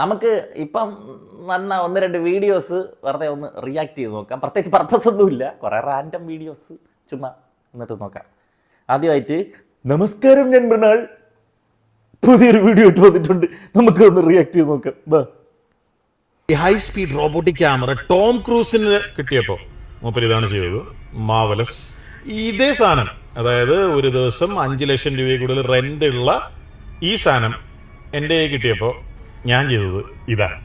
നമുക്ക് ഇപ്പം വന്ന ഒന്ന് രണ്ട് വീഡിയോസ് വെറുതെ ഒന്ന് റിയാക്ട് ചെയ്ത് നോക്കാം. പ്രത്യേകിച്ച് പർപ്പസ് ഒന്നുമില്ല. കുറേ റാൻഡം വീഡിയോസ് ചുമ്മാ എന്നിട്ട് നോക്കാം. ആദ്യമായിട്ട് നമസ്കാരം ഞാൻ മൃണാൾ. പുതിയൊരു വീഡിയോ ഇട്ട് വന്നിട്ടുണ്ട്. നമുക്ക് ഒന്ന് റിയാക്ട് ചെയ്ത് നോക്കാം. ഈ high speed robotic camera Tom ക്രൂസിന് കിട്ടിയപ്പോ മൂപ്പര് ഇതാണ് ചെയ്തത്. മാവലസ് ഇതേ സാധനം. അതായത് ഒരു ദിവസം അഞ്ചു ലക്ഷം രൂപയിൽ കൂടുതൽ റെന്റ് ഉള്ള ഈ സാധനം എന്റെ കിട്ടിയപ്പോൾ കിട്ടിയപ്പോ ഞാൻ ചെയ്തത് ഇതാ.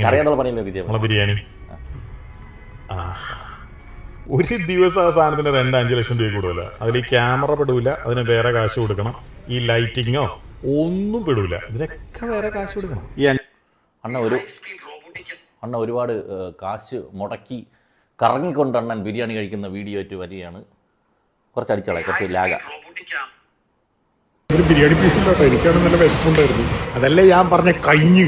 നമ്മളെ ബിരിയാണി. ആ. ഒരു ദിവസം ആ സാധനത്തിന് റെന്റ് അഞ്ചു ലക്ഷം രൂപ കൂടുതല. അതിൽ ഈ ക്യാമറ പെടൂല അതിന് വേറെ കാശ് കൊടുക്കണം. ഈ ലൈറ്റിങ്ങോ ഒന്നും പെടൂല. ഇതിനൊക്കെ വേറെ കാശ് കൊടുക്കണം. ഈ അണ്ണ ഒരു അണ്ണ ഒരുപാട് കാശ് മുടക്കി കറങ്ങിക്കൊണ്ട് അണ്ണൻ ബിരിയാണി കഴിക്കുന്ന വീഡിയോ ആയിട്ട് വരികയാണ്. കുറച്ച് അടിച്ചോളെ കുറച്ച് ലാഗ. ഒരു ബിരിയാണി പീസ് ഇല്ലാട്ടോ എനിക്കാണ് നല്ല വിശപ്പുണ്ടായിരുന്നു. അതല്ലേ ഞാൻ പറഞ്ഞ കഴിഞ്ഞ്.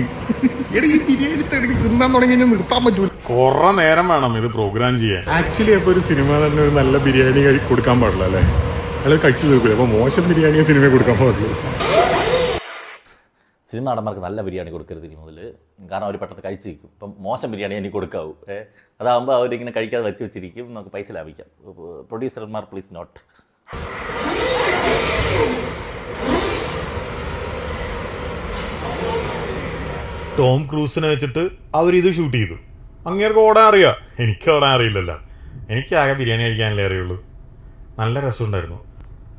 എടി ഈ ബിരിയാണി എനിക്ക് തിന്നാൻ തുടങ്ങി കഴിഞ്ഞാൽ നിർത്താൻ പറ്റൂല. കുറെ നേരം വേണം ഇത് പ്രോഗ്രാം ചെയ്യാൻ. ആക്ച്വലി അപ്പൊ ഒരു സിനിമ തന്നെ ഒരു നല്ല ബിരിയാണി കൊടുക്കാൻ പാടില്ല അല്ലേ? അയാൾ കഴിച്ചു തീർക്കില്ല അപ്പൊ മോശം ബിരിയാണിയെ സിനിമ കൊടുക്കാൻ പാടില്ല. സിനിമ നടന്മാർക്ക് നല്ല ബിരിയാണി കൊടുക്കരുത് ഇനി മുതൽ കാരണം അവർ പെട്ടെന്ന് കഴിച്ചു നിൽക്കും. ഇപ്പം മോശം ബിരിയാണി എനിക്ക് കൊടുക്കാവൂ. ഏ? അതാകുമ്പോൾ അവരിങ്ങനെ കഴിക്കാതെ വെച്ച് വെച്ചിരിക്കും. നമുക്ക് പൈസ ലാഭിക്കാം. പ്രൊഡ്യൂസർമാർ പ്ലീസ് നോട്ട് ടോം ക്രൂസിനെ വെച്ചിട്ട് അവരിത് ഷൂട്ട് ചെയ്തു. അങ്ങേർക്ക് ഓടാൻ അറിയാം? എനിക്ക് ഓടാൻ അറിയില്ലല്ലോ. എനിക്ക് ആകെ ബിരിയാണി കഴിക്കാനല്ലേ അറിയുള്ളൂ. നല്ല രസമുണ്ടായിരുന്നു.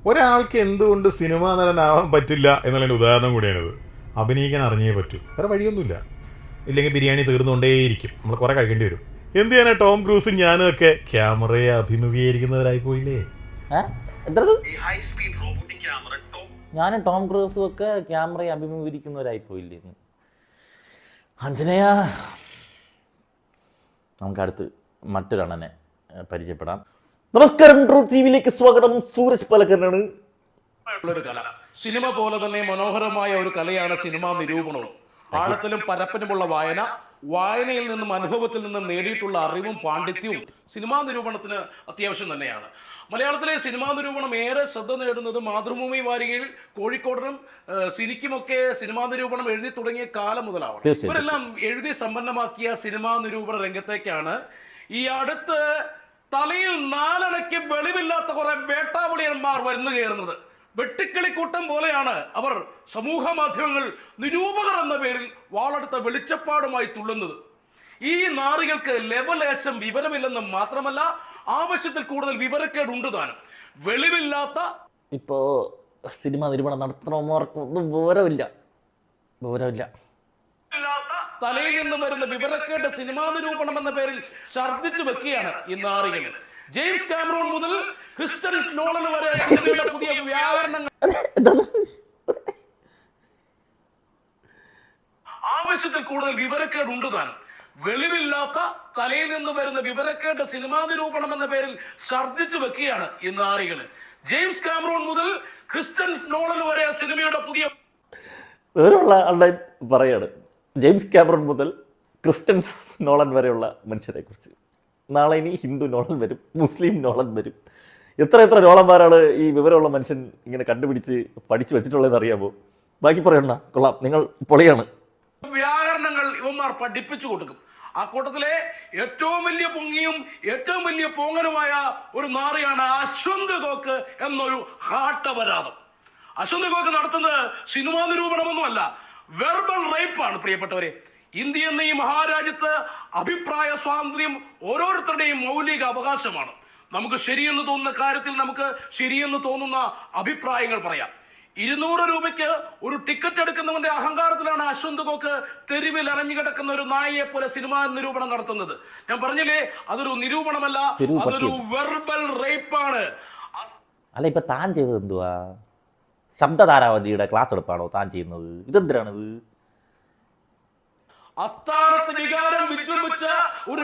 ഒരാൾക്ക് എന്തുകൊണ്ട് സിനിമാ നടനാവാൻ പറ്റില്ല എന്നുള്ളതിന്റെ ഉദാഹരണം കൂടിയാണിത്. അഭിനയിക്കാൻ അറിഞ്ഞേ പറ്റൂ. വേറെ വഴിയൊന്നുമില്ല. ഇല്ലെങ്കിൽ ബിരിയാണി തീർന്നുകൊണ്ടേയിരിക്കും. നമ്മൾ കുറെ കഴിക്കേണ്ടി വരും. എന്ത് ചെയ്യാനാ ടോം ക്രൂസും ഞാനും ഒക്കെ ക്യാമറയെ അഭിമുഖീകരിക്കുന്നവരായി പോയില്ലേ? ഞാനും ടോം ക്രൂസും ഒക്കെ ക്യാമറയെ അഭിമുഖീകരിക്കുന്നവരായി പോയില്ലേ അഞ്ജനയ നമുക്ക് അടുത്ത് മറ്റൊരണ്ണനെ ഏ, പരിചയപ്പെടാം. നമസ്കാരം ട്രൂ ടി വിയിലേക്ക് സ്വാഗതം. സൂരജ് പാലക്കരനാണ്. ഒരു കല. സിനിമ പോലെ തന്നെ മനോഹരമായ ഒരു കലയാണ് സിനിമാ നിരൂപണവും ആഴത്തിലും പരപ്പനുമുള്ള വായന വായനയിൽ നിന്നും അനുഭവത്തിൽ നിന്നും നേടിയിട്ടുള്ള അറിവും പാണ്ഡിത്യവും സിനിമാ നിരൂപണത്തിന് അത്യാവശ്യം തന്നെയാണ്. മലയാളത്തിലെ സിനിമാ നിരൂപണം ഏറെ ശ്രദ്ധ നേടുന്നത് മാതൃഭൂമി വാരികയിൽ കോഴിക്കോടിനും സിനിക്കുമൊക്കെ സിനിമാ നിരൂപണം എഴുതി തുടങ്ങിയ കാലം മുതലാവണം. ഇവരെല്ലാം എഴുതി സമ്പന്നമാക്കിയ സിനിമാ നിരൂപണ രംഗത്തേക്കാണ്. ഈ അടുത്ത് തലയിൽ നാലണയ്ക്ക് വെളിവില്ലാത്ത കുറെ വേട്ടാവളിയന്മാർ വരുന്നു കയറുന്നത്. വെട്ടിക്കിളിക്കൂട്ടം പോലെയാണ് അവർ സമൂഹ മാധ്യമങ്ങൾ നിരൂപകർ എന്ന പേരിൽ വാളെടുത്ത വെളിച്ചപ്പാടുമായി തുള്ളുന്നത്. ഈ നാറികൾക്ക് ലെവലേശം വിവരമില്ലെന്നും മാത്രമല്ല ആവശ്യത്തിൽ കൂടുതൽ വിവരക്കേട് ഉണ്ട് താനും. വെളിവില്ലാത്ത ഇപ്പോ സിനിമ നിരൂപണം നടത്തണമെന്നവർക്ക് ഒന്നും വിവരമില്ല. തലയിൽ നിന്ന് വരുന്ന വിവരക്കേട് സിനിമാ നിരൂപണം എന്ന പേരിൽ ഛർദ്ദിച്ചു വെക്കുകയാണ് ഇന്ന് ആരെങ്കിലും ജെയിംസ് കാമറൂൺ മുതൽ ക്രിസ്റ്റൻ നോളൻ വരെ സിനിമയുടെ പുതിയ വ്യാകരണങ്ങൾ. ആവശ്യത്തിൽ കൂടുതൽ വിവരക്കേട് ഉണ്ട് താനും. വെളിവില്ലാത്ത തലയിൽ നിന്ന് വരുന്ന വിവരക്കേട് സിനിമാ നിരൂപണം എന്ന പേരിൽ ഛർദ്ദിച്ചു വെക്കുകയാണ് ഇന്ന് നാറികൾ ജെയിംസ് കാമറൂൺ മുതൽ ക്രിസ്റ്റൻ നോളൻ വരെ സിനിമയുടെ പുതിയ വേറെയുള്ള ആളുടെ പറയാണ്. ജെയിംസ് ക്യാമറൺ മുതൽ ക്രിസ്ത്യൻസ് നോളൻ വരെയുള്ള മനുഷ്യരെ കുറിച്ച് നാളെ ഇനി ഹിന്ദു നോളൻ വരും മുസ്ലിം നോളൻ വരും. എത്ര എത്ര നോളന്മാരാണ് ഈ വിവരമുള്ള മനുഷ്യൻ ഇങ്ങനെ കണ്ടുപിടിച്ച് പഠിച്ചു വെച്ചിട്ടുള്ളതെന്ന് അറിയാമോ? ബാക്കി പറയണ്ട കൊള്ളാം. നിങ്ങൾ പൊളിയാണ്. വ്യാകരണങ്ങൾ ഇവന്മാർ പഠിപ്പിച്ചു കൊടുക്കും. ആ കൂട്ടത്തിലെ ഏറ്റവും വലിയ പൊങ്ങിയും ഏറ്റവും വലിയ പോങ്ങനുമായ ഒരു നാറിയാണ് അശ്വന്ത് ഗോക്ക് എന്നൊരു ഹാട്ടപരാധം അശ്വന്ത് ഗോക്ക് നടത്തുന്നത് സിനിമാ നിരൂപണമൊന്നുമല്ല വെർബൽ റേപ്പാണ് പ്രിയപ്പെട്ടവരെ. ഇന്ത്യ എന്ന ഈ മഹാരാജ്യത്ത് അഭിപ്രായ സ്വാതന്ത്ര്യം ഓരോരുത്തരുടെയും മൗലിക അവകാശമാണ്. നമുക്ക് ശരിയെന്ന് തോന്നുന്ന കാര്യത്തിൽ നമുക്ക് ശരിയെന്ന് തോന്നുന്ന അഭിപ്രായങ്ങൾ പറയാം. ഇരുന്നൂറ് രൂപയ്ക്ക് ഒരു ടിക്കറ്റ് എടുക്കുന്നവന്റെ അഹങ്കാരത്തിലാണ് അശ്വന്ത് കോക്ക് തെരുവിൽ അരഞ്ഞു കിടക്കുന്ന ഒരു നായയെ പോലെ സിനിമാ നിരൂപണം നടത്തുന്നത്. ഞാൻ പറഞ്ഞില്ലേ അതൊരു നിരൂപണമല്ല അതൊരു. വെർബൽ റേപ്പാണ് അല്ല ഇപ്പൊ താൻ ചെയ്തത് എന്തുവാ? ശബ്ദധാരാവതിയുടെ ക്ലാസ് എടുപ്പാണോ താൻ ചെയ്യുന്നത്? ഇതെന്തിനാണിത്? അസ്ഥാനത്ത് വികാരം വിജൃംഭിച്ച ഒരു.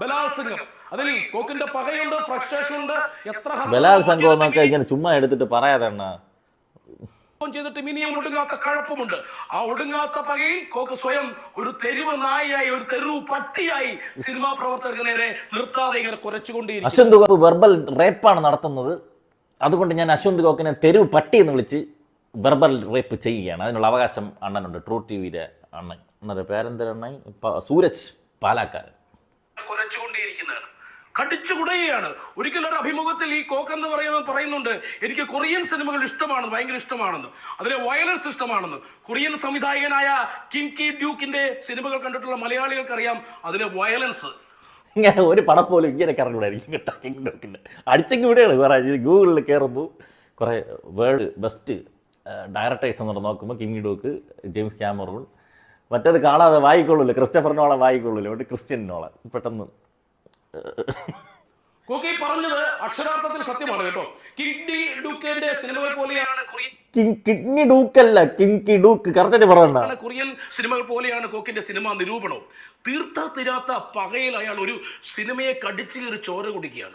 ബലാത്സംഗം അതിൽ കോക്കിന്റെ പകയുണ്ട് ഫ്രസ്ട്രേഷൻ ഉണ്ട്. എത്ര ബലാത്സംഗം എന്നൊക്കെ ഇങ്ങനെ ചുമ്മാ എടുത്തിട്ട് പറയാതെ അണ്ണാ. ചെയ്തിട്ട് ഇനിയും ഒടുങ്ങാത്ത കഴപ്പമുണ്ട്. ആ ഒടുങ്ങാത്ത പകയിൽ കോക്ക് സ്വയം ഒരു തെരുവ് നായയായി ഒരു തെരുവ് പട്ടിയായി സിനിമാ പ്രവർത്തകർക്ക് നേരെ നിർത്താതെ ഇങ്ങനെ കുരച്ചുകൊണ്ടേയിരിക്കും അശ്വന്ത് ഗോപ്പ് വെർബൽ റേപ്പാണ് നടത്തുന്നത്. അതുകൊണ്ട് ഞാൻ അശ്വന്ത് ഗോക്കിനെ തെരുവ് പട്ടി എന്ന് വിളിച്ച് വെർബൽ റേപ്പ് ചെയ്യുകയാണ്. അതിനുള്ള അവകാശം അണ്ണനുണ്ട്. ട്രൂ ടി വിയിലെ അണ്ണൻ അണ്ണന്റെ പേരെന്തരണ്ണൻ സൂരജ് പാലാക്കാരൻ. കുരച്ചുകൊണ്ടേയിരിക്കുന്നതാണ് കടിച്ചു കുടയുകയാണ് ഒരിക്കലും ഒരു അഭിമുഖത്തിൽ ഈ കോക്ക് എന്ന് പറയുന്നത് പറയുന്നുണ്ട് എനിക്ക് കൊറിയൻ സിനിമകൾ ഇഷ്ടമാണ് ഭയങ്കര ഇഷ്ടമാണെന്ന്. അതിലെ വയലൻസ് ഇഷ്ടമാണെന്ന്. കൊറിയൻ സംവിധായകനായ കിം കി ഡ്യൂക്കിന്റെ സിനിമകൾ കണ്ടിട്ടുള്ള മലയാളികൾക്കറിയാം അതിലെ വയലൻസ്. ഇങ്ങനെ ഒരു പടം പോലും ഇങ്ങനെ കറങ്ങൂടായിരിക്കും കേട്ടോ കിങ് ഡോക്കിന്റെ അടിച്ചെങ്കിൽ ഇവിടെയാണ് വേറെ ഗൂഗിളിൽ കയറുന്നു. കുറേ വേൾഡ് ബെസ്റ്റ് ഡയറക്ടേഴ്സ് എന്ന് നോക്കുമ്പോൾ കിങ് ഡോക്ക് ജെയിംസ് ക്യാമറൂൺ. മറ്റേത് കാണാതെ വായിക്കൊള്ളൂല്ലോ ക്രിസ്റ്റഫർ വായിക്കൊള്ളൂല്ലോ ക്രിസ്ത്യൻ നോള പെട്ടെന്ന് കോക്കി പറഞ്ഞത് അക്ഷരാർത്ഥത്തിൽ സത്യമാണ് കേട്ടോ. കിഡ്നി ഡ്യൂക്കിന്റെ സിനിമകൾ പോലെയാണ് കിഡ്നി ഡൂക്കല്ല കിങ് കി ഡൂക്ക് കറക്റ്റ് പറയണ്ട. കൊറിയൻ സിനിമകൾ പോലെയാണ് കോക്കിന്റെ സിനിമ നിരൂപണവും തീർത്ത തീരാത്ത പകയിൽ അയാൾ ഒരു സിനിമയെ കടിച്ചു കയറി ചോര കുടിക്കുകയാണ്.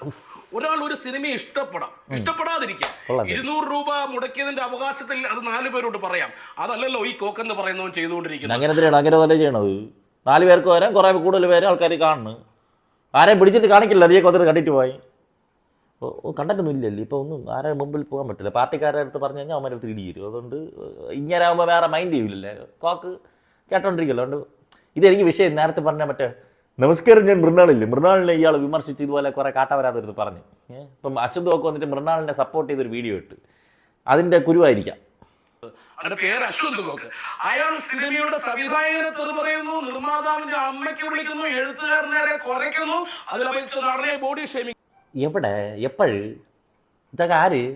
ഒരാൾ ഒരു സിനിമയെ ഇഷ്ടപ്പെടാം. ഇഷ്ടപ്പെടാതിരിക്കാം. ഇരുന്നൂറ് രൂപ മുടക്കിയതിന്റെ അവകാശത്തിൽ അത് നാലു പേരോട് പറയാം. അതല്ലല്ലോ ഈ കോക്കെന്ന് പറയുന്നവൻ ചെയ്തുകൊണ്ടിരിക്കുന്നത്. അങ്ങനെ അങ്ങനെ തന്നെ ചെയ്യണത്? നാല് പേർക്ക് വരാം കുറെ കൂടുതൽ പേര് ആൾക്കാർ കാണുന്നു. ആരെയും പിടിച്ചിട്ട് കാണിക്കില്ല നീയൊക്കെ വന്നിട്ട് കണ്ടിട്ട് പോയി. കണ്ടൊന്നും ഇല്ലല്ലോ ഇപ്പോൾ ഒന്നും ആരെ മുമ്പിൽ പോകാൻ പറ്റില്ല. പാർട്ടിക്കാരുടെ അടുത്ത് പറഞ്ഞു കഴിഞ്ഞാൽ അവന്മാരെ അടുത്ത് ഇടിയിരും. അതുകൊണ്ട് ഇങ്ങനെ വേറെ മൈൻഡ് ചെയ്യില്ലല്ലേ കോക്ക് കേട്ടോണ്ടിരിക്കല്ലോ. അതുകൊണ്ട് ഇതെനിക്ക് വിഷയം നേരത്തെ പറഞ്ഞാൽ മറ്റേ നമസ്കാരം ഞാൻ മൃണാളില്ലേ? മൃണാളിനെ ഇയാൾ വിമർശിച്ച് ഇതുപോലെ കുറേ കാട്ടവരാതെടുത്ത് പറഞ്ഞു. ഇപ്പം അശ്വന്ത് ഒക്കെ വന്നിട്ട് മൃണാളിനെ സപ്പോർട്ട് ചെയ്തൊരു വീഡിയോ ഇട്ട്. അതിന്റെ കുരുവായിരിക്കാം അവന്റെ പേര് അശ്വന്ത് ഗോക്ക് അയാൾ സിനിമയുടെ സംവിധായകനെ തെറി പറയുന്നു. നിർമ്മാതാവിന്റെ അമ്മയ്ക്ക് വിളിക്കുന്നു എഴുത്തുകാരനെ കുറയ്ക്കുന്നു. അതിൽ അപേക്ഷിച്ച് നടനെ ബോഡി ഷേമിങ് എവിടെ? എപ്പോഴ് ഇതൊക്കെ ആര്?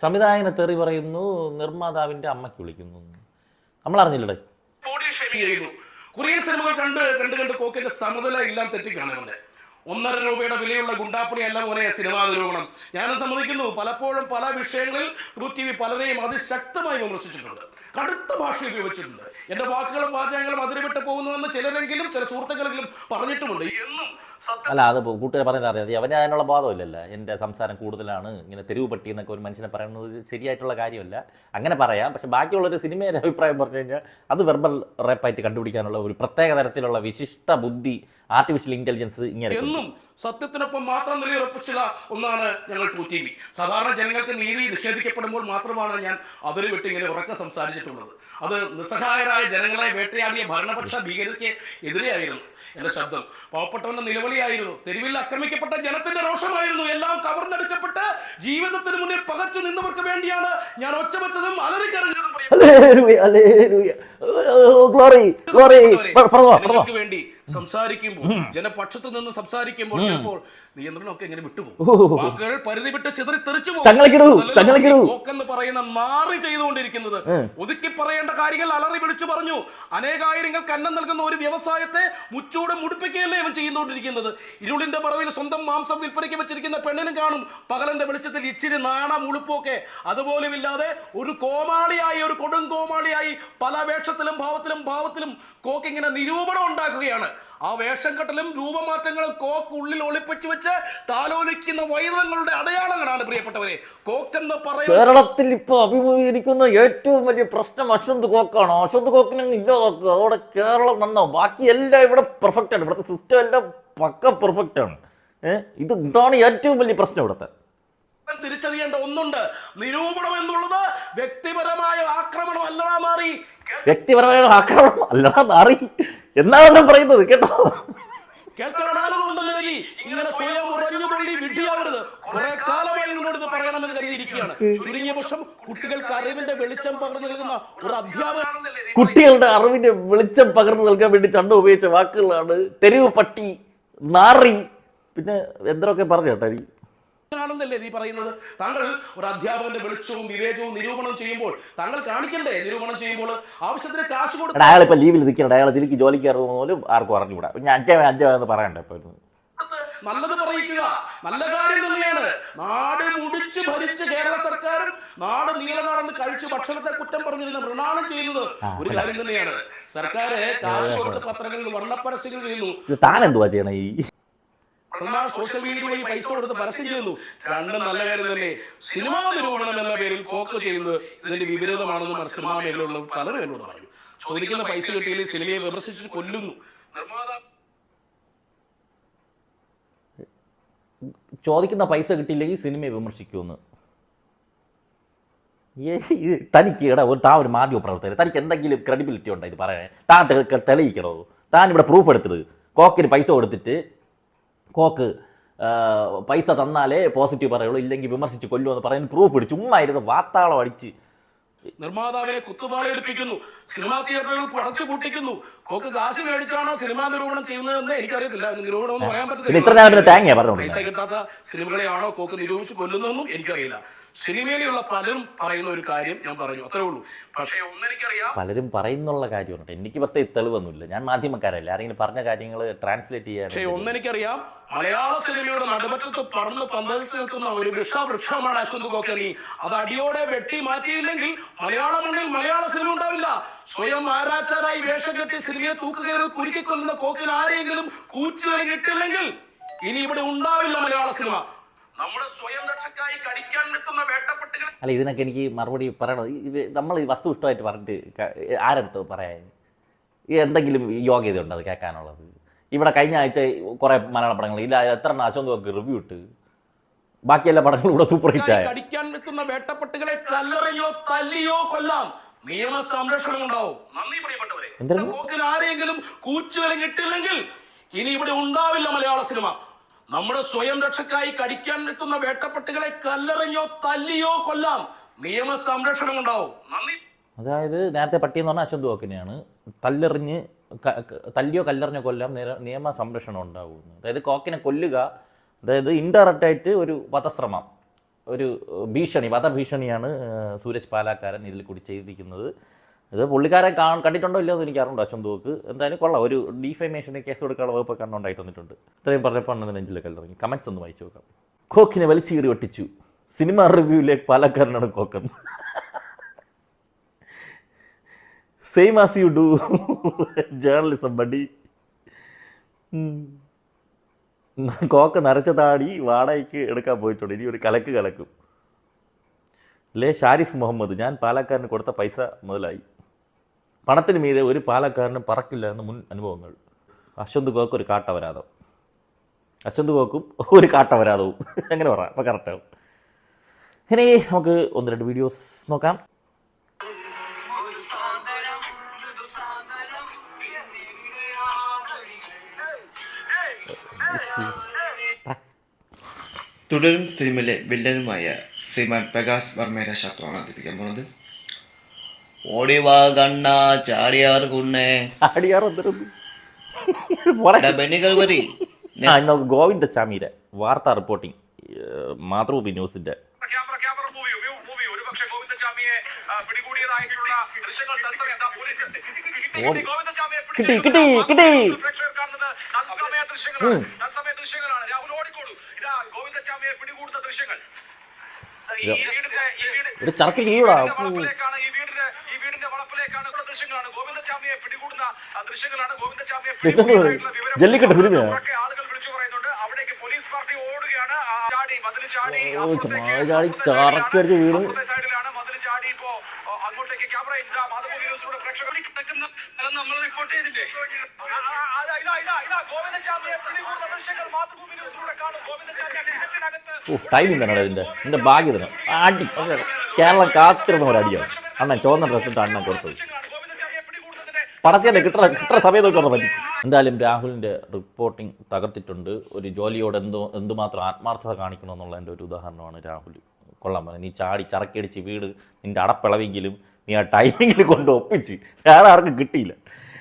സംവിധായകനെ തെറി പറയുന്നു നിർമ്മാതാവിന്റെ അമ്മയ്ക്ക് വിളിക്കുന്നു. നമ്മൾ നമ്മളറിഞ്ഞില്ലടേ. ബോഡി ഷേമിംഗ് ചെയ്യുന്നു. കൊറിയൻ സിനിമകൾ കണ്ട് കണ്ട് കണ്ട് കോക്കിന്റെ സമതല എല്ലാം തെറ്റിക്കാണുന്നുണ്ട്. ഒന്നര രൂപയുടെ വിലയുള്ള ഗുണ്ടാപ്പണി അല്ല പോലെ സിനിമാ നിരൂപണം. ഞാനും സമ്മതിക്കുന്നു. പലപ്പോഴും പല വിഷയങ്ങളിൽ ട്രൂ ടി വി പലരെയും അതിശക്തമായി വിമർശിച്ചിട്ടുണ്ട്. കടുത്ത ഭാഷ ഉപയോഗിച്ചിട്ടുണ്ട്. എന്റെ വാക്കുകളും വാചകങ്ങളും അതിരുവിട്ട് പോകുന്നുവെന്ന് ചിലരെങ്കിലും ചില സുഹൃത്തുക്കളെങ്കിലും പറഞ്ഞിട്ടുമുണ്ട്. എന്നും അല്ല അത് കൂട്ടുകാർ പറഞ്ഞാൽ അറിയാം. അവന് അതിനുള്ള ബോധമില്ലല്ലോ. എന്റെ സംസാരം കൂടുതലാണ്. ഇങ്ങനെ തെരുവ് പട്ടി എന്നൊക്കെ ഒരു മനുഷ്യനെ പറയുന്നത് ശരിയായിട്ടുള്ള കാര്യമല്ല. അങ്ങനെ പറയാം. പക്ഷെ ബാക്കിയുള്ളൊരു സിനിമയുടെ അഭിപ്രായം പറഞ്ഞു കഴിഞ്ഞാൽ അത് വെർബൽ റേപ്പായിട്ട് കണ്ടുപിടിക്കാനുള്ള ഒരു പ്രത്യേക തരത്തിലുള്ള വിശിഷ്ട ബുദ്ധി ആർട്ടിഫിഷ്യൽ ഇന്റലിജൻസ് ഇങ്ങനെ എന്നും സത്യത്തിനൊപ്പം മാത്രം നിലയുറപ്പിച്ചുള്ള ഒന്നാണ് ഞങ്ങൾ ടു ടി വി. സാധാരണ ജനങ്ങൾക്ക് നീതി നിഷേധിക്കപ്പെടുമ്പോൾ മാത്രമാണ് ഞാൻ അതിൽ വിട്ട് ഇങ്ങനെ ഉറക്കെ സംസാരിച്ചിട്ടുള്ളത്. അത് നിസ്സഹായരായ ജനങ്ങളെ വേട്ടയാടിയ ഭരണപക്ഷ ഭീകരതയ്ക്ക് എതിരെയായിരുന്നു. എന്റെ ശബ്ദം. പാവപ്പെട്ടവന്റെ നിലവിളിയായിരുന്നു. തെരുവിൽ ആക്രമിക്കപ്പെട്ട ജനത്തിന്റെ രോഷമായിരുന്നു. എല്ലാം കവർന്നെടുക്കപ്പെട്ട് ജീവിതത്തിന് മുന്നിൽ പകച്ചു നിന്നവർക്ക് വേണ്ടിയാണ് ഞാൻ ഒച്ച വെച്ചതും അലറിക്കറിഞ്ഞതും വേണ്ടി സംസാരിക്കുമ്പോൾ ജനപക്ഷത്തു നിന്ന് സംസാരിക്കുമ്പോൾ ചിലപ്പോൾ നിയന്ത്രണമൊക്കെ ഇങ്ങനെ വിട്ടുപോകും. വാക്കുകൾ പരിധി വിട്ട് ചിതറി തെറിച്ചു പോകും. പറയുന്ന മാറി ചെയ്തുകൊണ്ടിരിക്കുന്നത്. ഒതുക്കി പറയേണ്ട കാര്യങ്ങൾ അലറി വിളിച്ചു പറഞ്ഞു. അനേകായിരങ്ങൾ കന്നം നൽകുന്ന ഒരു വ്യവസായത്തെ മുച്ചൂടെ മുടിപ്പിക്കുകയല്ലേ ഇവൻ ചെയ്തുകൊണ്ടിരിക്കുന്നത് ഇരുളിന്റെ പറവിൽ സ്വന്തം മാംസം വിൽപ്പനയ്ക്ക് വെച്ചിരിക്കുന്ന പെണ്ണിനും കാണും. പകലന്റെ വെളിച്ചത്തിൽ ഇച്ചിരി നാണം ഉളുപ്പൊക്കെ അതുപോലുമില്ലാതെ ഒരു കോമാളിയായി ഒരു കൊടും കോമാളിയായി പല വേഷത്തിലും ഭാവത്തിലും ഭാവത്തിലും കോക്ക് ഇങ്ങനെ നിരൂപണം ഉണ്ടാക്കുകയാണ്. ആ വേഷം കെട്ടലും രൂപമാറ്റങ്ങളും കോക്ക് ഉള്ളിൽ ഒളിപ്പിച്ചു വെച്ച് താലോലിക്കുന്ന വൈദ്യങ്ങളുടെ അടയാളങ്ങളാണ് പ്രിയപ്പെട്ടവരെ. കോക്ക് എന്ന് പറയുന്നത് കേരളത്തിൽ ഇപ്പോൾ അഭിമുഖീകരിക്കുന്ന ഏറ്റവും വലിയ പ്രശ്നം അശ്വന്ത് കോക്കാണ്. അശ്വന്ത് ഇല്ല ഇല്ലാതാക്കുക. അതോടെ കേരളം നന്നാവും. ബാക്കി എല്ലാം ഇവിടെ പെർഫെക്റ്റ് ആണ്. ഇവിടുത്തെ സിസ്റ്റം എല്ലാം പക്ക പെർഫെക്റ്റ് ആണ്. ഇത് ഇതാണ് ഏറ്റവും വലിയ പ്രശ്നം ഇവിടുത്തെ. തിരിച്ചറിയേണ്ട ഒന്നുണ്ട്. നിരൂപണം എന്നുള്ളത് വ്യക്തിപരമായ ആക്രമണം അല്ലടാ മാറി. വ്യക്തിപരമായ ആക്രമണം അല്ലടാ മാറി. എന്നാണ് അവിടെ പറയുന്നത് കേട്ടോ? കേൾക്കണം ഇങ്ങനെ സ്വയം ഉറഞ്ഞു തുള്ളി വിഡ്ഢിയാവരുത് കുറെ കാലമായി നിന്നോട് ഇത് പറയണമെന്ന് കരുതിയിരിക്കുകയാണ്. ചുരുങ്ങിയ പക്ഷം കുട്ടികൾക്ക് അറിവിന്റെ വെളിച്ചം പകർന്നു നൽകുന്ന ഒരു അധ്യാപകനാണെന്നല്ലേ കുട്ടികളുടെ അറിവിന്റെ വെളിച്ചം പകർന്നു നൽകാൻ വേണ്ടി ചണ്ട ഉപയോഗിച്ച വാക്കുകളാണ് തെരുവ് പട്ടി നാറി. പിന്നെ എന്തൊക്കെ പറഞ്ഞു കേട്ടോ ആണെന്നല്ലേ നീ പറയുന്നത്? താങ്കൾ ഒരു അധ്യാപകന്റെ വെളിച്ചവും വിവേചവും നിരൂപണം ചെയ്യുമ്പോൾ താങ്കൾ കാണിക്കണ്ടേ നിരൂപണം ചെയ്യുമ്പോൾ? ആവശ്യത്തിന് കാശ് കൊടുക്കും അയാൾ ലീവിൽ നിൽക്കണം അയാൾ തിരിക്ക് ജോലിക്ക് കയറുന്ന പോലും ആർക്കും അറിഞ്ഞുകൂടാ. ഞാൻ അഞ്ചേ അഞ്ചേ എന്ന് പറയണ്ട ഇപ്പൊ നല്ലത് പറയിക്കുക. നല്ല കാര്യം തന്നെയാണ്. നാട് മുടിച്ച് ഭരിച്ച് കേരള സർക്കാരും നാട് നീള നടന്ന് കഴിച്ച് ഭക്ഷണത്തെ കുറ്റം പറഞ്ഞിരുന്ന മൃണാളം ചെയ്യുന്നത് ഒരു കാര്യം തന്നെയാണ്. സർക്കാർ കാശ് കൊടുത്ത് പത്രങ്ങളിൽ വർണപ്പരസ്യങ്ങൾ ചെയ്യുന്നു താൻ എന്തുവാ ചെയ്യണേ ഈ സോഷ്യൽ മീഡിയ വഴി പൈസ കൊടുത്ത് പരസ്യം ചെയ്യുന്നു. രണ്ടും നല്ല കാര്യം തന്നെ. സിനിമാ നിരൂപണം എന്ന പേരിൽ കോക്ക് ചെയ്യുന്നത് ഇതിന്റെ വിപരീതമാണെന്ന് സിനിമാ മേഖലയുള്ള പലരും എന്നോട് പറഞ്ഞു. ചോദിക്കുന്ന പൈസ കിട്ടിയാൽ സിനിമയെ വിമർശിച്ച് കൊല്ലുന്നു. ചോദിക്കുന്ന പൈസ കിട്ടിയില്ലെങ്കിൽ സിനിമയെ വിമർശിക്കുമെന്ന്. തനിക്ക് ഇട ഒരു താ ഒരു മാധ്യമ പ്രവർത്തകർ തനിക്ക് എന്തെങ്കിലും ക്രെഡിബിലിറ്റി ഉണ്ടോ ഇത് പറയാൻ? താൻ തെളിയിക്കണോ? താൻ ഇവിടെ പ്രൂഫ് എടുത്തത് കോക്കിന് പൈസ കൊടുത്തിട്ട് കോക്ക് പൈസ തന്നാലേ പോസിറ്റീവ് പറയുള്ളൂ ഇല്ലെങ്കിൽ വിമർശിച്ച് കൊല്ലുമെന്ന് പറയുന്ന പ്രൂഫ് എടുത്ത് ചുമ്മാ ഇരുന്ന് വാത്താളം അടിച്ച്. നിർമ്മാതാവിനെ കുത്തുപാളയെടുപ്പിക്കുന്നു സിനിമാ തിയേറ്ററുകൾ പടച്ചു പൂട്ടിക്കുന്നു. കോക്ക് കാശ് മേടിച്ചാണ് സിനിമാ നിരൂപണം ചെയ്യുന്നതെന്ന് എനിക്കറിയത്തില്ല. നിരൂപണം പറയാൻ പറ്റത്തില്ല. പൈസ കിട്ടാത്ത സിനിമകളെയാണോ കോക്ക് നിരൂപിച്ച് കൊല്ലുന്നതെന്നും എനിക്കറിയില്ല. സിനിമയിലുള്ള പലരും പറയുന്ന ഒരു കാര്യം ഞാൻ പറഞ്ഞു. അത്രേ ഉള്ളൂ. പക്ഷേ ഒന്നെനിക്കറിയാം. പലരും പറയുന്നുള്ള കാര്യം എനിക്ക് പ്രത്യേക തെളിവൊന്നുമില്ല. ഞാൻ മാധ്യമക്കാരല്ല. ആരെങ്കിലും പറഞ്ഞ കാര്യങ്ങൾ ട്രാൻസ്ലേറ്റ് ചെയ്യാൻ പക്ഷേ ഒന്നെനിക്കറിയാം മലയാള സിനിമയുടെ നടുപറ്റത്ത് പറന്ന് പന്തലിച്ച് നിൽക്കുന്ന ഒരു വൃക്ഷവൃക്ഷമാണ് അശ്വന്ത് കോക്കലി. അത് അടിയോടെ വെട്ടി മാറ്റിയില്ലെങ്കിൽ മലയാള മണ്ണിൽ മലയാള സിനിമ ഉണ്ടാവില്ല. സ്വയം ആരാച്ചാരായി വേഷം കെട്ടി സിനിമയെ തൂക്കുകയറി കുരുക്കിക്കൊല്ലുന്ന കോക്കിന് ആരെയെങ്കിലും കൂച്ചുവരെ കിട്ടില്ലെങ്കിൽ ഇനി ഇവിടെ ഉണ്ടാവില്ല മലയാള സിനിമ. നമ്മുടെ സ്വയം രക്ഷക്കായി കടിക്കാൻ നിൽക്കുന്ന വേട്ടപ്പെട്ടുകൾ അല്ല ഇതിനൊക്കെ എനിക്ക് മറുപടി പറയണോ. നമ്മൾ ഈ വസ്തു ഇഷ്ടമായിട്ട് പറഞ്ഞിട്ട് ആരെടുത്ത് പറയാൻ? എന്തെങ്കിലും യോഗ്യത ഉണ്ടോ അത് കേൾക്കാനുള്ളത്? ഇവിടെ കഴിഞ്ഞ ആഴ്ച കുറേ മലയാള പടങ്ങൾ ഇല്ല എത്ര നാശം നോക്കി റിവ്യൂ ഇട്ട്. ബാക്കി എല്ലാ പടങ്ങളും ഇവിടെ സൂപ്പർ ഹിറ്റ് ആയി. കടിക്കാൻ നിൽക്കുന്ന വേട്ടപ്പെട്ടുകളെ കല്ലെറിഞ്ഞോ തല്ലിയോ കൊല്ലാം. നിയമ സംരക്ഷണം ഉണ്ടാവും. നന്ദി പ്രിയപ്പെട്ടവരെ? ആരെങ്കിലും കൂച്ചുവരം കിട്ടില്ലെങ്കിൽ ഇനി ഇവിടെ ഉണ്ടാവില്ല മലയാള സിനിമ. നമ്മുടെ സ്വയം രക്ഷക്കായി കടിക്കാൻ നിൽക്കുന്ന വേട്ടപ്പെട്ടുകളെ കല്ലെറിഞ്ഞോ തല്ലിയോ കൊല്ലാം നിയമ സംരക്ഷണം ഉണ്ടാവും നന്ദി. അതായത് നേരത്തെ പട്ടി എന്ന് പറഞ്ഞാൽ അശ്വന്ത് വാക്കിനെയാണ്. തല്ലെറിഞ്ഞ് തല്ലിയോ കല്ലെറിഞ്ഞോ കൊല്ലാം നിയമ സംരക്ഷണം ഉണ്ടാവും അതായത് കോക്കിനെ കൊല്ലുക അതായത് ഇൻഡയറക്റ്റ് ആയിട്ട് ഒരു വധശ്രമം ഒരു ഭീഷണി വധഭീഷണിയാണ് സൂരജ് പാലാക്കാരൻ ഇതിൽ കൂടി ചെയ്തിരിക്കുന്നത് ഇത് പുള്ളിക്കാരെ കണ്ടിട്ടുണ്ടോ ഇല്ലയോ എന്ന് എനിക്ക് അറിയണ്ട തോക്ക് എന്തായാലും കൊള്ളാം. ഒരു ഡീഫൈമേഷന് കേസ് കൊടുക്കാനുള്ള വകുപ്പൊക്കെ കണ്ടുണ്ടായി തന്നിട്ടുണ്ട്. ഇത്രയും പറഞ്ഞപ്പോൾ അണ്ണൻ നെഞ്ചിലെ കല്ലിറങ്ങി. കമൻസ് ഒന്ന് വായിച്ചു നോക്കാം. കോക്കിനെ വലിച്ചീറി ഒട്ടിച്ചു. സിനിമ റിവ്യൂവിലേക്ക് പാലക്കാരനാണ് കോക്കെന്ന് same as you do journalism buddy Kok നരച്ച താടി വാടകയ്ക്ക് എടുക്കാൻ പോയിട്ടുണ്ട്. ഇനി ഒരു കലക്ക് കലക്കും. ലേ ഷാരിസ് മുഹമ്മദ് ഞാൻ പാലക്കാരന് കൊടുത്ത പൈസ മുതലായി. പണത്തിന് മീതെ ഒരു പാലക്കാരനും പറക്കില്ല എന്ന് മുൻ അനുഭവങ്ങൾ. അശ്വന്ത് കോക്ക് ഒരു കാട്ടവരാതം അശ്വന്ത് കോക്കും ഒരു കാട്ടവരാതവും അങ്ങനെ പറയാം അപ്പോൾ കറക്റ്റാവും ഇനി നമുക്ക് ഒന്ന് രണ്ട് വീഡിയോസ് നോക്കാം. തുടരും സിനിമയിലെ വില്ലനുമായ ശ്രീമാൻ പ്രകാശ് വർമ്മയുടെ ഷട്ടറാണ് അവതരിപ്പിക്കാൻ പോണത് ഓടി വാ കണ്ണ ചാടിയാർ ഗോവിന്ദച്ചാമിയുടെ വാർത്താ റിപ്പോർട്ടിംഗ് മാതൃഭൂമി ന്യൂസിന്റെ. Camera camera movie movie. ഒരുപക്ഷെ ഗോവിന്ദചാമിയെ ആ, പിടികൂടിയതായിട്ടുള്ള ദാ പോലീസ് കിട്ടി, കിട്ടി, ഗോവിന്ദചാമിയെ കിട്ടി, ഒരു ചർക്ക കീഴാ ദൃശ്യങ്ങളാണ്. ഗോവിന്ദചാമിയെ പിടികൂടുന്ന ദൃശ്യങ്ങളാണ് ഗോവിന്ദചാമിയെ ജല്ലിക്കെട്ട് സിനിമയാ? ആളുകൾ വിളിച്ചു പറയുന്നുണ്ട്. അവിടേക്ക് പോലീസ് പാർട്ടി ഓടുകയാണ്. ആ, ചാടി മതിൽ ചാടി ഓ, ചാടി അപ്പുറത്തെ ചാറക്കടിച്ച് വീണു. സൈഡിലാണ് മതിൽ ചാടി ഇപ്പോ അങ്ങോട്ടേക്ക് ക്യാമറ ഇല്ല ന്യൂസിലൂടെ പ്രേക്ഷകർ. കിടക്കുന്ന സ്ഥലം നമ്മൾ റിപ്പോർട്ട് ചെയ്തില്ലേ? ഓ ഭാഗ്യത്തിന്. അടി. കേരളം കാത്തിരുന്ന ഒരു അടിയാണ് അണ്ണൻ ചുവന്ന പ്രശ്നത്തെ ഇട്ട് അണ്ണൻ കൊടുത്തത്. പടത്തിയല്ലേ കിട്ടുന്ന കിട്ടുന്ന സമയത്ത് നോക്കി പറ്റി എന്തായാലും രാഹുലിന്റെ റിപ്പോർട്ടിംഗ് തകർത്തിട്ടുണ്ട്. ഒരു ജോലിയോട് എന്തോ എന്തുമാത്രം ആത്മാർത്ഥത കാണിക്കണമെന്നുള്ള എന്റെ ഒരു ഉദാഹരണമാണ് രാഹുൽ. കൊള്ളാൻ പറഞ്ഞത് നീ ചാടി ചറക്കടിച്ച് വീട് നിന്റെ അടപ്പിളവെങ്കിലും നീ ആ ടൈമിങ്ങിൽ കൊണ്ട് ഒപ്പിച്ച്. വേറെ ആർക്കും കിട്ടിയില്ല.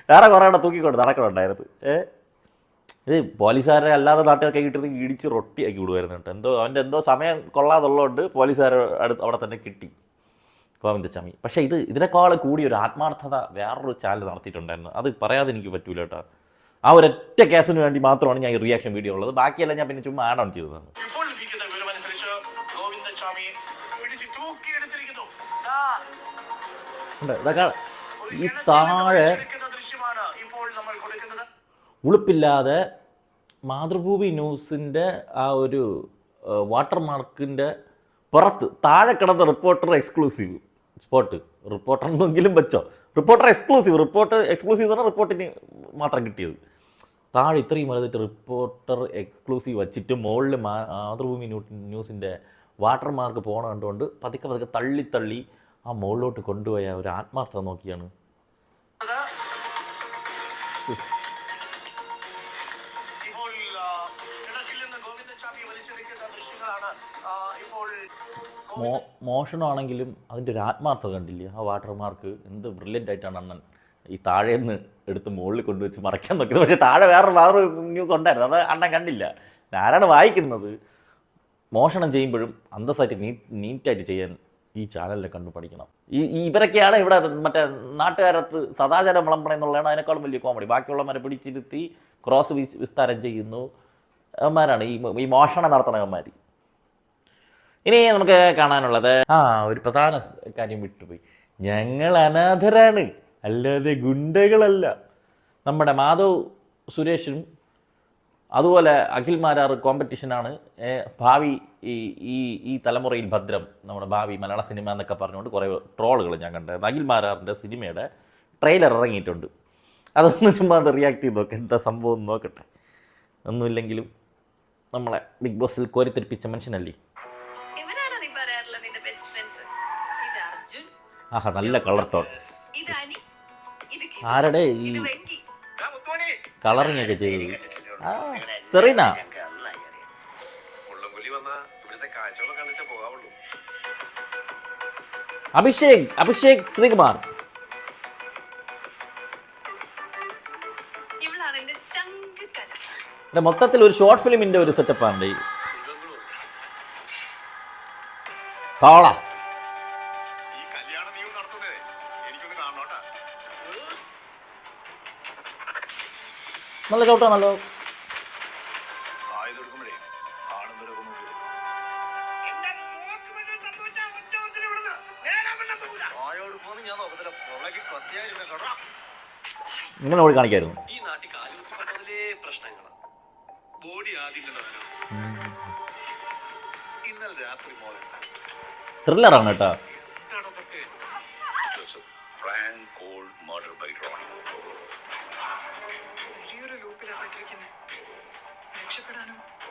വേറെ കുറേ അവിടെ തൂക്കിക്കൊണ്ട് നടക്കണുണ്ടായിരുന്നു. ഏ? ഇത് പോലീസുകാരെ അല്ലാതെ നാട്ടുകാർക്ക് കിട്ടുന്നത് ഇടിച്ച് റൊട്ടിയാക്കി വിടുമായിരുന്നു കേട്ടോ. എന്തോ അവന്റെ എന്തോ സമയം കൊള്ളാതുള്ളതുകൊണ്ട് പോലീസുകാരെ അടുത്ത് അവിടെ തന്നെ കിട്ടി. ഗോവിന്ദസ്വാമി പക്ഷേ ഇത് ഇതിനേക്കാൾ കൂടി ഒരു ആത്മാർത്ഥത വേറൊരു ചാനൽ നടത്തിയിട്ടുണ്ടായിരുന്നു. അത് പറയാതെ എനിക്ക് പറ്റൂല കേട്ടോ. ആ ഒരൊറ്റ കേസിന് വേണ്ടി മാത്രമാണ് ഞാൻ ഈ റിയാക്ഷൻ വീഡിയോ ഉള്ളത്. ബാക്കിയെല്ലാം ഞാൻ പിന്നെ ചുമ്മാ ആഡ് ഓൺ ചെയ്തതാണ് ഈ താഴെ ഉളുപ്പില്ലാതെ മാതൃഭൂമി ന്യൂസിന്റെ ആ ഒരു വാട്ടർമാർക്കിന്റെ പുറത്ത് താഴെ കിടന്ന റിപ്പോർട്ടർ എക്സ്ക്ലൂസീവ് സ്പോട്ട് റിപ്പോർട്ടർ എന്തെങ്കിലും വെച്ചോ. റിപ്പോർട്ടർ എക്സ്ക്ലൂസീവ് റിപ്പോർട്ട് എക്സ്ക്ലൂസീവ് എന്ന് പറഞ്ഞാൽ റിപ്പോർട്ടിന് മാത്രം കിട്ടിയത്. താഴെ ഇത്രയും വലുതായിട്ട് റിപ്പോർട്ടർ എക്സ്ക്ലൂസീവ് വച്ചിട്ട് മുകളിൽ മാതൃഭൂമി ന്യൂ ന്യൂസിന്റെ വാട്ടർ മാർക്ക് പോകണ കണ്ടുകൊണ്ട് പതുക്കെ പതുക്കെ തള്ളി തള്ളി ആ മുകളിലോട്ട് കൊണ്ടുപോയ ഒരു ആത്മാർത്ഥത നോക്കിയാണ്. മോഷണമാണെങ്കിലും അതിന്റെ ഒരു ആത്മാർത്ഥത കണ്ടില്ലേ? ആ വാട്ടർമാർക്ക് എന്ത് ബ്രില്യന്റ് ആയിട്ടാണ് അണ്ണൻ ഈ താഴേന്ന് എടുത്ത് മുകളിൽ കൊണ്ടുവച്ച് മറയ്ക്കാൻ നോക്കിയത്. പക്ഷേ താഴെ വേറെ വേറൊരു ന്യൂസ് ഉണ്ടായിരുന്നു. അത് അണ്ണൻ കണ്ടില്ല. ആരാണ് വായിക്കുന്നത്? മോഷണം ചെയ്യുമ്പോഴും അന്തസ്സായിട്ട് നീ നീറ്റായിട്ട് ചെയ്യാൻ ഈ ചാനലിനെ കണ്ടു പഠിക്കണം. ഈ ഇവരൊക്കെയാണ് ഇവിടെ മറ്റേ നാട്ടുകാരത്ത് സദാചാരം വിളമ്പണം എന്നുള്ളതാണ് അതിനേക്കാളും വലിയ കോമഡി ബാക്കിയുള്ളവരെ പിടിച്ചിരുത്തി ക്രോസ് വിസ്താരം ചെയ്യുന്നു. അവന്മാരാണ്. ഈ ഈ മോഷണം നടത്തണവന്മാർ ഇനി നമുക്ക് കാണാനുള്ളത് ആ ഒരു പ്രധാന കാര്യം വിട്ടുപോയി. ഞങ്ങൾ അനാഥരാണ്. അല്ലാതെ ഗുണ്ടകളല്ല. നമ്മുടെ മാധവ് സുരേഷും അതുപോലെ അഖിൽ മാരാർ കോമ്പറ്റീഷനാണ്. ഭാവി ഈ ഈ ഈ തലമുറയിൽ ഭദ്രം. നമ്മുടെ ഭാവി മലയാള സിനിമ എന്നൊക്കെ പറഞ്ഞുകൊണ്ട് കുറേ ട്രോളുകൾ ഞാൻ കണ്ടായിരുന്നു അഖിൽ മാരാറിന്റെ സിനിമയുടെ ട്രെയിലർ ഇറങ്ങിയിട്ടുണ്ട്. അതൊന്ന് ചുമ്മാ റിയാക്ട് ചെയ്ത് നോക്കാം. എന്താ സംഭവം നോക്കട്ടെ. ഒന്നുമില്ലെങ്കിലും നമ്മളെ ബിഗ് ബോസിൽ കോരിത്തെരിപ്പിച്ച മനുഷ്യനല്ലേ? ആഹാ നല്ല കളർ ടോൺ ആരുടെ ഈ കളറിങ് ഒക്കെ ചെയ്തത് ആ സെറീന. അഭിഷേക് അഭിഷേക് ശ്രീകുമാർ. ഇവിടെ മൊത്തത്തിൽ ഒരു ഷോർട്ട് ഫിലിമിന്റെ ഒരു സെറ്റപ്പാണ് ഈ താള നല്ല ചവിട്ടാണല്ലോ ഇങ്ങനെ ഓടി കാണിക്കായിരുന്നു.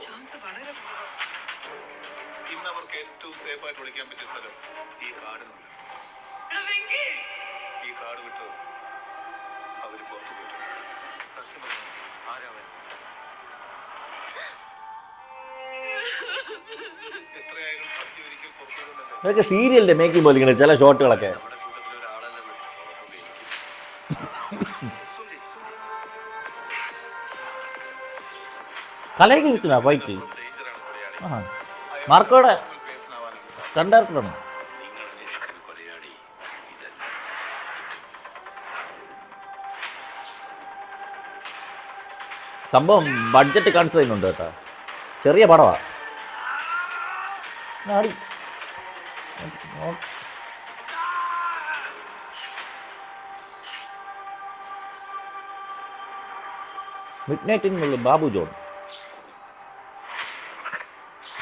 ചാൻസ് കേട്ടോ ഇന്ന് അവർക്ക് ഏറ്റവും സേഫ് ആയിട്ട് വിളിക്കാൻ പറ്റിയ സ്ഥലം ഈ കാടിനുള്ളിൽ ഈ കാട് വിട്ട് അവർ പുറത്തു പോയിട്ടുണ്ട് സത്യം ആരാവൻ ഇതൊക്കെ സീരിയലിന്റെ മേക്കിംഗ് പോലെ ഇങ്ങനെ ചില ഷോട്ടുകളൊക്കെ കലയ്ക്ക് ഇഷ്ടമാ ഫൈറ്റ് ആ മാർക്കോടെ ഇതല്ല. സംഭവം ബഡ്ജറ്റ് കൺസേൺ ഉണ്ട് കേട്ടോ. ചെറിയ പടവാ. ആടി mid നൈറ്റിനുള്ള Babu John.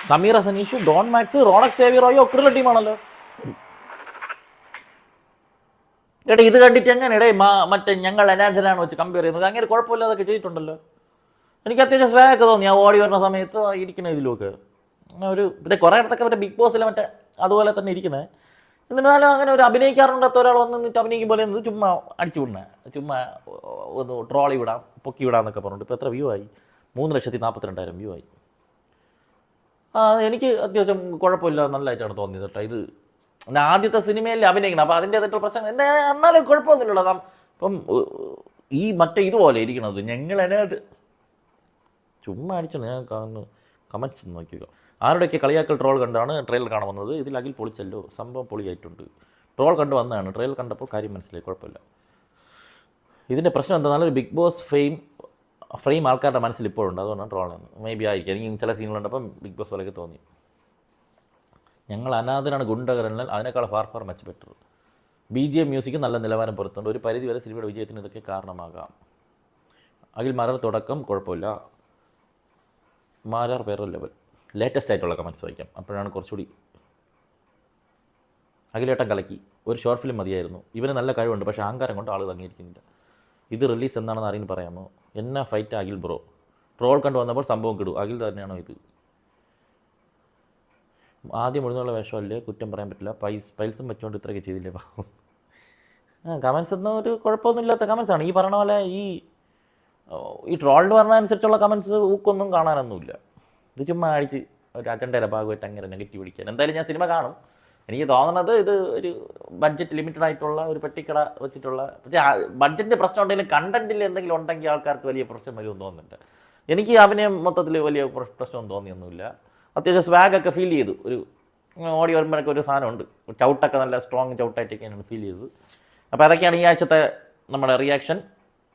Sameer Saneesh Don Max Ronex സേവിയറോയോ ഒക്കെയുള്ള ടീമാണല്ലോ എടാ ഇത് കണ്ടിട്ട് എങ്ങനെ? എടേ മറ്റേ ഞങ്ങൾ അനാഥരാണ് വെച്ച് കമ്പയർ ചെയ്യുന്നത്. അങ്ങനെ കുഴപ്പമില്ലാതൊക്കെ ചെയ്തിട്ടുണ്ടല്ലോ. എനിക്ക് അത്യാവശ്യം സ്വേഗമൊക്കെ തോന്നി ആ ഓടി വരുന്ന സമയത്ത് ഇരിക്കുന്ന ഇതിലൊക്കെ. ഒരു പിന്നെ കുറേ ഇടത്തൊക്കെ മറ്റേ ബിഗ് ബോസിലെ മറ്റേ അതുപോലെ തന്നെ ഇരിക്കുന്നത് എന്നിരുന്നാലും അങ്ങനെ ഒരു അഭിനയിക്കാറുണ്ടാത്ത ഒരാൾ വന്ന് നിന്നിട്ട് അഭിനയിക്കും പോലെ ചുമ്മാ അടിച്ചു വിടണേ ചുമ്മാ ഒന്ന് ട്രോളി വിടാം പൊക്കി വിടാന്നൊക്കെ പറഞ്ഞിട്ട് ഇപ്പോൾ എത്ര വ്യൂ ആയി? മൂന്ന് ലക്ഷത്തി നാൽപ്പത്തിരണ്ടായിരം വ്യൂ ആയി. ആ എനിക്ക് അത്യാവശ്യം കുഴപ്പമില്ല നല്ലതായിട്ടാണ് തോന്നിയത് കേട്ടോ. ഇത് പിന്നെ ആദ്യത്തെ സിനിമയിൽ അഭിനയിക്കണം അപ്പോൾ അതിന്റെ അതിന്റെ പ്രശ്നം എന്താ എന്നാലും കുഴപ്പമൊന്നുമില്ലല്ലോ ഇപ്പം ഈ മറ്റേ ഇതുപോലെ ഇരിക്കണത് ഞങ്ങൾ അതിനകത്ത് ചുമ്മാ അടിച്ചു ഞാൻ കാണുന്നു കമൻസ് നോക്കിയോ ആരുടെയൊക്കെ കളിയാക്കൽ ട്രോൾ കണ്ടാണ് ട്രെയിലർ കാണാൻ വന്നത്? ഇതിൽ അഖിൽ പൊളിച്ചല്ലോ. സംഭവം പൊളിയായിട്ടുണ്ട്. ട്രോൾ കണ്ടു വന്നതാണ്. ട്രെയിൽ കണ്ടപ്പോൾ കാര്യം മനസ്സിലായി. കുഴപ്പമില്ല. ഇതിന്റെ പ്രശ്നം എന്താണെന്നാൽ ഒരു ബിഗ് ബോസ് ഫെയിം ഫ്രെയിം ആൾക്കാരുടെ മനസ്സിൽ ഇപ്പോഴുണ്ട്. അതുകൊണ്ടാണ് ട്രോൾ മേ ബി ആയിരിക്കും. എനിക്ക് ചില സീനുകളുണ്ടപ്പം ബിഗ് ബോസ് പോലെയൊക്കെ തോന്നി. ഞങ്ങൾ അനാഥനാണ് ഗുണ്ടകരനാൽ അതിനേക്കാൾ far far much better B G M music നല്ല നിലവാരം പുറത്തുണ്ട് ഒരു പരിധി വരെ സിനിമയുടെ വിജയത്തിന് ഇതൊക്കെ കാരണമാകാം. അഖിൽ മാരാർ തുടക്കം കുഴപ്പമില്ല. മാരാർ വേറെ ലെവൽ ലേറ്റസ്റ്റ് ആയിട്ടുള്ള കമന്റ്സ് വായിക്കാം. അപ്പോഴാണ് കുറച്ചുകൂടി അഖിലേട്ടൻ കലക്കി. ഒരു ഷോർട്ട് ഫിലിം മതിയായിരുന്നു. ഇവന് നല്ല കഴിവുണ്ട് പക്ഷേ അഹങ്കാരം കൊണ്ട് ആൾ അംഗീകരിക്കുന്നില്ല. ഇത് റിലീസ് എന്താണെന്ന് അറിയാൻ പറയാമോ? എന്നാ ഫൈറ്റ് അഖിൽ ബ്രോ ട്രോൾ കണ്ടു വന്നപ്പോൾ സംഭവം കിടു. അഖിൽ തന്നെയാണോ ഇത്? ആദ്യം മുഴുന്നുള്ള വേഷമല്ലേ? കുറ്റം പറയാൻ പറ്റില്ല. പൈസ പൈസയും വെച്ചുകൊണ്ട് ഇത്രയൊക്കെ ചെയ്തില്ലേ. ആ കമൻസ് ഒന്നും ഒരു കുഴപ്പമൊന്നുമില്ലാത്ത കമൻസാണ് ഈ പറഞ്ഞ പോലെ ഈ ഈ ട്രോൾഡ് പറഞ്ഞ അനുസരിച്ചുള്ള കമൻസ് ഊക്കൊന്നും കാണാനൊന്നുമില്ല. ഇത് ചുമ്മാ അടിച്ച് ഒരു അജണ്ടയുടെ ഭാഗമായിട്ട് അങ്ങനെ നെഗറ്റീവ് അടിക്കാൻ എന്തായാലും ഞാൻ സിനിമ കാണും. എനിക്ക് തോന്നുന്നത് ഇത് ഒരു ബഡ്ജറ്റ് ലിമിറ്റഡ് ആയിട്ടുള്ള ഒരു പെട്ടിക്കട വെച്ചിട്ടുള്ള പക്ഷേ ബഡ്ജറ്റിന്റെ പ്രശ്നം ഉണ്ടെങ്കിലും കണ്ടന്റിൽ എന്തെങ്കിലും ഉണ്ടെങ്കിൽ ആൾക്കാർക്ക് വലിയ പ്രശ്നം വരുമെന്ന് തോന്നുന്നുണ്ട്. എനിക്ക് അഭിനയം മൊത്തത്തിൽ വലിയ പ്രശ്നം തോന്നിയൊന്നുമില്ല. അത്യാവശ്യം സ്വാഗൊക്കെ ഫീൽ ചെയ്തു. ഒരു ഓടി വരുമ്പോഴൊക്കെ ഒരു സാധനമുണ്ട്. ചവിട്ടൊക്കെ നല്ല സ്ട്രോങ് ചവിട്ടായിട്ടൊക്കെയാണ് ഫീൽ ചെയ്തത്. അപ്പോൾ അതൊക്കെയാണ് ഈ ആഴ്ചത്തെ നമ്മുടെ റിയാക്ഷൻ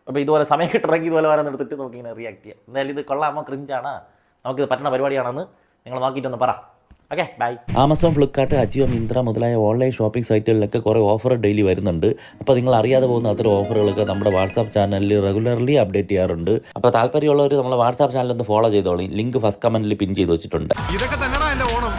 അപ്പോൾ ഇതുപോലെ സമയം കിട്ടണമെങ്കിൽ ഇതുപോലെ വരാൻ എടുത്തിട്ട് നമുക്കിങ്ങനെ റിയാക്ട് ചെയ്യാം. എന്തായാലും ഇത് കൊള്ളാമോ? ക്രിഞ്ചാണ് നമുക്കിത് പറ്റുന്ന പരിപാടിയാണെന്ന് നിങ്ങൾ നോക്കിയിട്ടൊന്ന് പറ. Okay bye Amazon Flipkart Ajio Myntra മുതലായ ഓൺലൈൻ ഷോപ്പിംഗ് സൈറ്റുകളിലൊക്കെ കുറേ ഓഫർ ഡെയിലി വരുന്നുണ്ട്. അപ്പോൾ നിങ്ങൾ അറിയാതെ പോകുന്ന അത്തരം ഓഫറുകളൊക്കെ നമ്മുടെ വാട്സാപ്പ് ചാനലിൽ റെഗുലർലി അപ്ഡേറ്റ് ചെയ്യാറുണ്ട്. അപ്പോൾ താല്പര്യമുള്ളവർ നമ്മുടെ വാട്സാപ്പ് ചാനൽ ഒന്ന് ഫോളോ ചെയ്തോളി. ലിങ്ക് ഫസ്റ്റ് കമന്റിൽ പിൻ ചെയ്ത് വെച്ചിട്ടുണ്ട്. ഇതൊക്കെ തന്നെടാ എന്റെ ഓണം.